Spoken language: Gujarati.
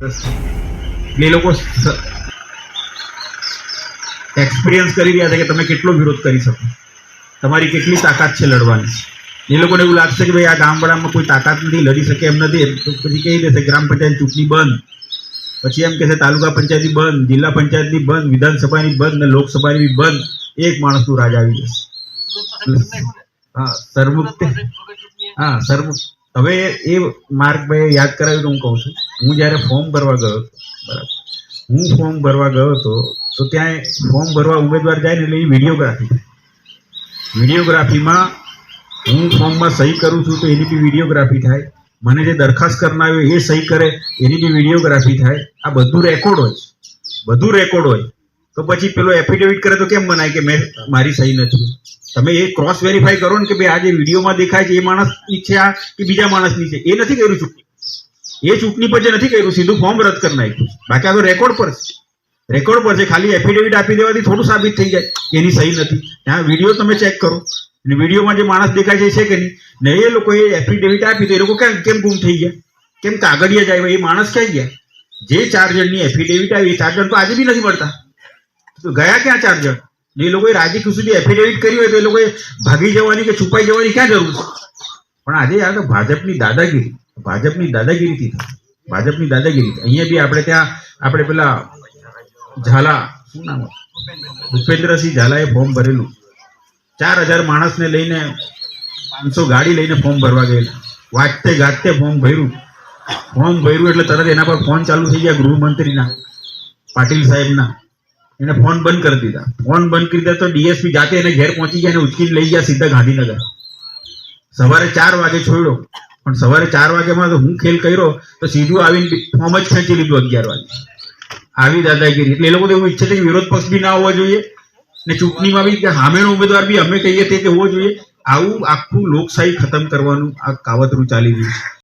એ લોકો એક્સપિરિયન્સ કરી રહ્યા છે કે તમે કેટલો વિરોધ કરી શકો. તમારી કેટલી તાકાત છે લડવાની. એ લોકોને એવું લાગશે કે ભાઈ આ ગામવાળામાં કોઈ તાકાત નથી, લડી શકે એમ નથી. તો પછી કહી દેશે, ગ્રામ પંચાયત ચૂંટણી બંધ. પછી એમ કહેશે, તાલુકા પંચાયતની બંધ, જિલ્લા પંચાયતની બંધ વિધાનસભાની બંધ ને લોકસભાની બંધ. એક માણસનું રાજ આવી જશે. હા સરમુક્ત હા સરમુક્ત હવે એ માર્ગભાઈ યાદ કરાવ્યું હું કહું છું. હું જ્યારે ફોર્મ ભરવા ગયો બરાબર. હું ફોર્મ ભરવા ગયો હતો, તો ત્યાં ફોર્મ ભરવા ઉમેદવાર જાય ને એટલે એ વિડીયોગ્રાફી. વિડીયોગ્રાફીમાં હું ફોર્મમાં સહી કરું છું તો એની બી વિડીયોગ્રાફી થાય. મને જે દરખાસ્ત કરનાર એ સહી કરે, એની બી વિડીયોગ્રાફી થાય. આ બધું રેકોર્ડ હોય બધું રેકોર્ડ હોય. તો પછી પેલો એફિડેવિટ કરે તો કેમ બનાય કે મેં મારી સહી નથી? તમે એ ક્રોસ વેરીફાઈ કરો ને કે ભાઈ આ જે વિડીયોમાં દેખાય છે એ માણસની છે આ કે બીજા માણસની છે? એ નથી કર્યું ચૂંટણી એ ચૂંટણી પર જે નથી કર્યું, સીધું ફોર્મ રદ કરી નાખ્યું. બાકી આ રેકોર્ડ પર રેકોર્ડ પર છે. ખાલી એફિડેવિટ આપી દેવાથી થોડું સાબિત થઈ જાય. એની સહી નથી. ત્યાં વીડિયો તમે ચેક કરો. અને વિડીયોમાં જે માણસ દેખાય છે છે કે નહીં? ને એ લોકોએ એફિડેવિટ આપી તો એ લોકો કેમ કેમ ગુમ થઈ ગયા? કેમ કાગળિયા જાય? એ માણસ ક્યાં ગયા? જે ચાર જણની એફિડેવિટ આવી ચાર જણ તો આજે બી નથી મળતા. તો ગયા ક્યાં ચાર જણ? ને એ લોકોએ રાજી ખુશીથી એફિડેવિટ કરી હોય તો એ લોકોએ ભાગી જવાની કે છુપાઈ જવાની ક્યાં જરૂર છે? પણ આજે આ ભાજપની દાદાગીરી. ભાજપની દાદાગીરીથી થાય. ભાજપની દાદાગીરી અહીંયા બી આપણે ત્યાં, આપણે પેલા ઝાલા, શું નામ? ભૂપેન્દ્રસિંહ ઝાલાએ ફોર્મ ભરેલું. ચાર હજાર માણસને લઈને પાંચસો ગાડી લઈને ફોર્મ ભરવા ગયેલા. વાંચતે ગાજતે ફોર્મ ભર્યું. ફોર્મ ભર્યું એટલે તરત એના પર ફોન ચાલુ થઈ ગયા ગૃહમંત્રીના, પાટીલ સાહેબના. એને ફોન બંધ કરી દીધા. ફોન બંધ કરી દીધા તો ડીએસપી જાતે એને ઘેર પહોંચી ગયા અને ઉચકીને લઈ ગયા સીધા ગાંધીનગર. સવારે ચાર વાગે છોડ્યો. પણ સવારે ચાર વાગ્યામાં હું ખેલ કર્યો, તો સીધું આવીને ફોર્મ જ ખેંચી લીધું અગિયાર વાગે. આવી દાદાગીરી. એટલે એ લોકો એવું ઈચ્છે છે કે વિરોધ પક્ષ બી ના હોવો જોઈએ, ને ચૂંટણીમાં બી કે સામેનો ઉમેદવાર બી અમે કહીએ તે હોવો જોઈએ. આવું આખું લોકશાહી ખતમ કરવાનું આ કાવતરું ચાલી રહ્યું છે.